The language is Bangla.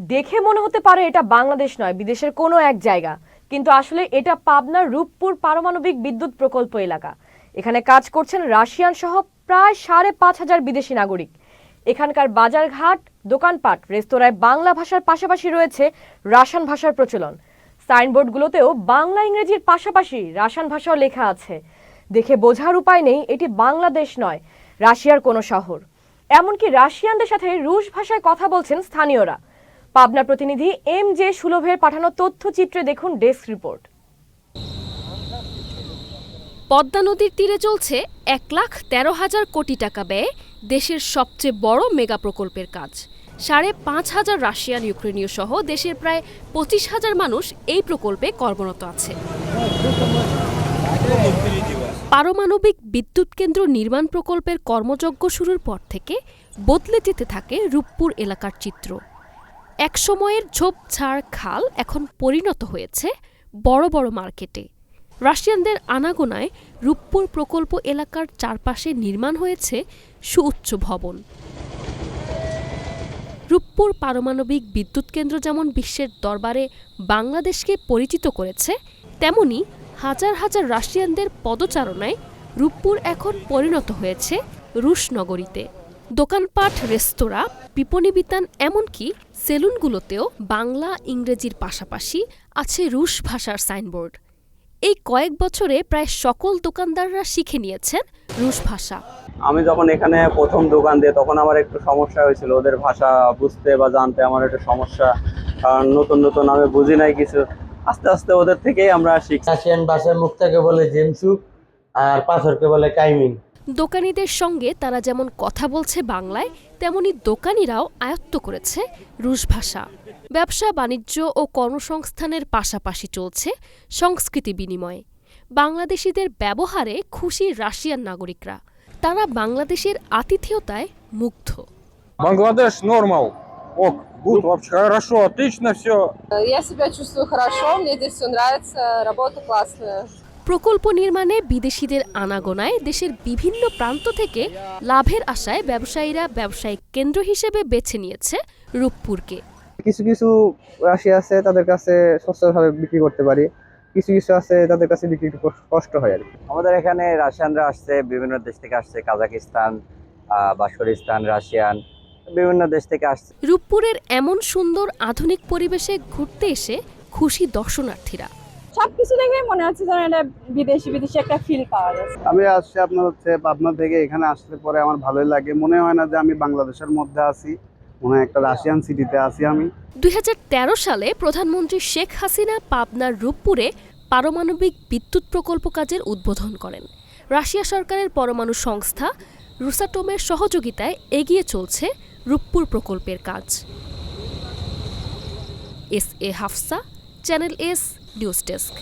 দেখে মনে হতে পারে এটা বাংলাদেশ নয়, বিদেশের কোনো এক জায়গা। কিন্তু আসলে এটা পাবনার রূপপুর পারমাণবিক বিদ্যুৎ প্রকল্প এলাকা। এখানে কাজ করছেন রাশিয়ান সহ প্রায় সাড়ে পাঁচ হাজার বিদেশি নাগরিক। এখানকার বাজারঘাট, দোকানপাট, রেস্তোরাঁয় বাংলা ভাষার পাশাপাশি রয়েছে রাশান ভাষার প্রচলন। সাইনবোর্ডগুলোতেও বাংলা ইংরেজির পাশাপাশি রাশান ভাষাও লেখা আছে। দেখে বোঝার উপায় নেই, এটি বাংলাদেশ নয়, রাশিয়ার কোনো শহর। এমনকি রাশিয়ানদের সাথে রুশ ভাষায় কথা বলছেন স্থানীয়রা। পাবনা প্রতিনিধি এম জে সুলভের পাঠানো তথ্যচিত্রে দেখুন ডেস্ক রিপোর্ট। পদ্মা নদীর তীরে চলছে এক লাখ তেরো হাজার কোটি টাকা ব্যয়ে দেশের সবচেয়ে বড় মেগা প্রকল্পের কাজ। সাড়ে পাঁচ হাজার রাশিয়ান ইউক্রেনীয় সহ দেশের প্রায় পঁচিশ হাজার মানুষ এই প্রকল্পে কর্মরত আছে। পারমাণবিক বিদ্যুৎ কেন্দ্র নির্মাণ প্রকল্পের কর্মযজ্ঞ শুরুর পর থেকে বদলে যেতে থাকে রূপপুর এলাকার চিত্র। একসময়ের ঝোপঝাড় খাল এখন পরিণত হয়েছে বড় বড় মার্কেটে। রাশিয়ানদের আনাগোনায় রূপপুর প্রকল্প এলাকার চারপাশে নির্মাণ হয়েছে সুউচ্চ ভবন। রূপপুর পারমাণবিক বিদ্যুৎ কেন্দ্র যেমন বিশ্বের দরবারে বাংলাদেশকে পরিচিত করেছে, তেমনি হাজার হাজার রাশিয়ানদের পদচারণায় রূপপুর এখন পরিণত হয়েছে রুশ নগরীতে। দোকানপাট রেস্তোরাঁ বিপণী বিতান এমনকি সেলুনগুলোতেও বাংলা ইংরেজির পাশাপাশি আছে রুশ ভাষার সাইনবোর্ড। এই কয়েক বছরে প্রায় সকল দোকানদাররা শিখে নিয়েছেন রুশ ভাষা। আমি যখন এখানে প্রথম দোকান দিয়ে তখন আমার একটু সমস্যা হয়েছিল। ওদের ভাষা বুঝতে বা জানতে আমার একটু সমস্যা। কারণ নতুন নতুন আমি বুঝি নাই কিছু। আস্তে আস্তে ওদের থেকেই আমরা শিখছি। রাশিয়ান ভাষায় মুক্তাকে বলে জেমসুক আর পাথরকে বলে কাইমিন। দোকানীদের সঙ্গে তারা যেমন কথা বলছে বাংলায় তেমনি দোকানিরাও আয়ত্ত করেছে রুশ ভাষা ব্যবসা বাণিজ্য ও কর্মসংস্থানের পাশাপাশি চলছে সংস্কৃতি বিনিময় বাংলাদেশিদের ব্যবহারে খুশি রাশিয়ান নাগরিকরা তারা বাংলাদেশের আতিথেয়তায় মুগ্ধ Бангладеш нормал. Ок, гуд, вообще хорошо, отлично все. Я себя чувствую хорошо, мне здесь все нравится, работа классная. প্রকল্প নির্মাণে বিদেশিদের আনাগোনায় দেশের বিভিন্ন প্রান্ত থেকে লাভের আশায় ব্যবসায়ীরা ব্যবসায়িক কেন্দ্র হিসেবে বেছে নিয়েছে রূপপুরকে। কিছু কিছু রাশি আছে তাদের কাছে সস্তাভাবে বিক্রি করতে পারি কিছু কিছু আছে তাদের কাছে বিক্রি কষ্ট- হয় আর কি। আমাদের এখানে রাশিয়ানরা আসছে বিভিন্ন দেশ থেকে আসছে কাজাকিস্তান আহ, বাশরিস্তান রাশিয়ান বিভিন্ন দেশ থেকে আসছে। রূপপুরের এমন সুন্দর আধুনিক পরিবেশে ঘুরতে এসে খুশি দর্শনার্থীরা। সবকিছু দেখে মনে হচ্ছে যেন এটা বিদেশি বিদেশি একটা ফিল পাওয়া যাচ্ছে। আমি আসছি আপনার হচ্ছে পাবনা থেকে এখানে আসলে পরে আমার ভালোই লাগে। মনে হয় না যে আমি বাংলাদেশের মধ্যে আছি মনে হয় একটা রাশিয়ান সিটিতে আছি আমি। দু হাজার তেরো সালে প্রধানমন্ত্রী শেখ হাসিনা পাবনার রূপপুরে পারমাণবিক বিদ্যুৎ প্রকল্প কাজের উদ্বোধন করেন। রাশিয়া সরকারের পরমাণু সংস্থা রুসাটোমের সহযোগিতায় এগিয়ে চলছে রূপপুর প্রকল্পের কাজ। S A Hafsa channel S news desk